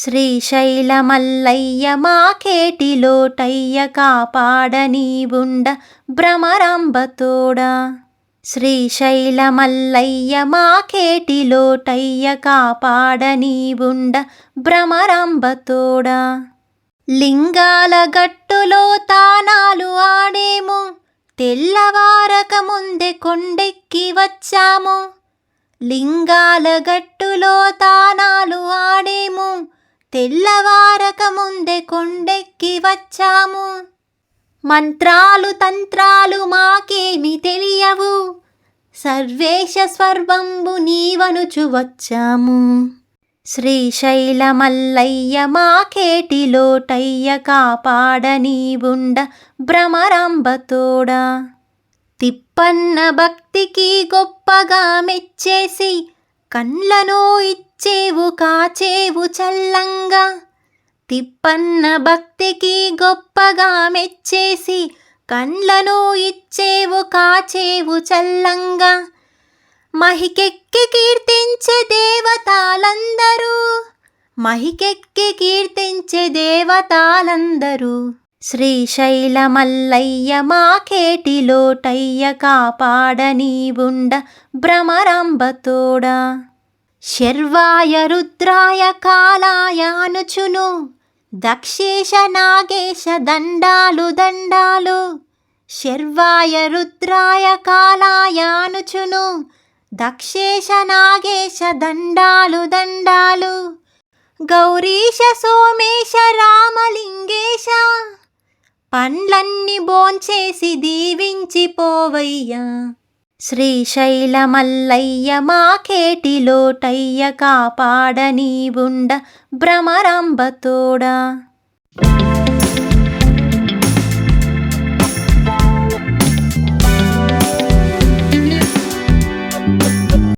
శ్రీశైలమల్లయ్య మాకేటిలోటయ్య కాపాడ నీవుండ భ్రమరాంబతోడా. శ్రీశైలమల్లయ్య మాకేటి లోటయ్య కాపాడనీవుండ భ్రమరాంబతోడా. లింగాల గట్టులో తానాలు ఆడేము తెల్లవారక ముందే కొండెక్కి వచ్చాము. లింగాల గట్టులో తానా తెల్లవారక ముందే కొండెక్కి వచ్చాము. మంత్రాలు తంత్రాలు మాకేమి తెలియవు. సర్వేశ స్వర్వంబు నీవనుచు వచ్చాము. శ్రీశైలమల్లయ్య మాకేటిలోటయ్య కాపాడ నీవుండ భ్రమరాంబతోడా తిప్పన్న భక్తికి గొప్పగా మెచ్చేసి కండ్లను ఇచ్చేవు కాచేవు చల్లంగా. తిప్పన్న భక్తికి గొప్పగా మెచ్చేసి కండ్లను ఇచ్చేవు కాచేవు చల్లంగా. మహికెక్కి కీర్తించే దేవతాలందరూ మహికెక్కి కీర్తించే దేవతాలందరూ. శ్రీశైలమల్లయ్య మాకేటిలోటయ్య కాపాడ నీవుండ భ్రమరాంబతోడా. శర్వాయ రుద్రాయ కాలాయానుచును దక్షేశ నాగేశ దండాలు దండాలు. శర్వాయ రుద్రాయ కాలాయానుచును దక్షేశ నాగేశ దండాలు దండాలు. గౌరీశ సోమేశ రామలింగేశ పండ్లన్నీ బోంచేసి దీవించిపోవయ్యా. శ్రీశైలమల్లయ్య మాకేటిలోటయ్య కాపాడ నీవుండ భ్రమరాంబతోడా